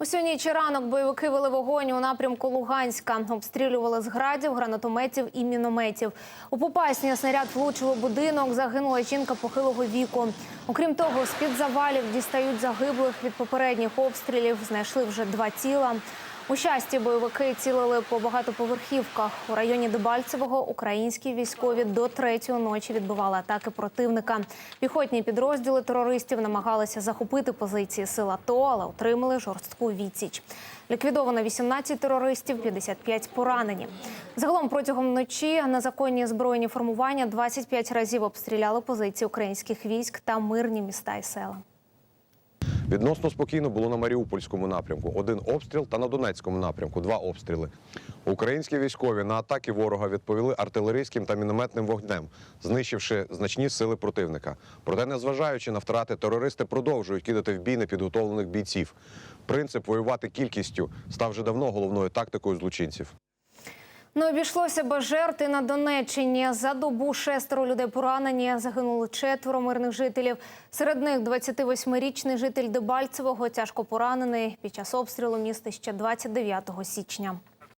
Усю ніч і ранок бойовики вели вогонь у напрямку Луганська. Обстрілювали з градів, гранатометів і мінометів. У Попасні снаряд влучив у будинок. Загинула жінка похилого віку. Окрім того, з під завалів дістають загиблих від попередніх обстрілів. Знайшли вже два тіла. У щасті бойовики цілили по багатоповерхівках. У районі Дебальцевого українські військові до третьої ночі відбивали атаки противника. Піхотні підрозділи терористів намагалися захопити позиції сил АТО, але отримали жорстку відсіч. Ліквідовано 18 терористів, 55 поранені. Загалом протягом ночі незаконні збройні формування 25 разів обстріляли позиції українських військ та мирні міста і села. Відносно спокійно було на Маріупольському напрямку. Один обстріл та на Донецькому напрямку два обстріли. Українські військові на атаки ворога відповіли артилерійським та мінометним вогнем, знищивши значні сили противника. Проте, незважаючи на втрати, терористи продовжують кидати в бій непідготовлених бійців. Принцип воювати кількістю став вже давно головною тактикою злочинців. Не обійшлося без жертв на Донеччині. За добу шестеро людей поранені. Загинули четверо мирних жителів. Серед них 28-річний житель Дебальцевого тяжко поранений під час обстрілу міста ще 29 січня.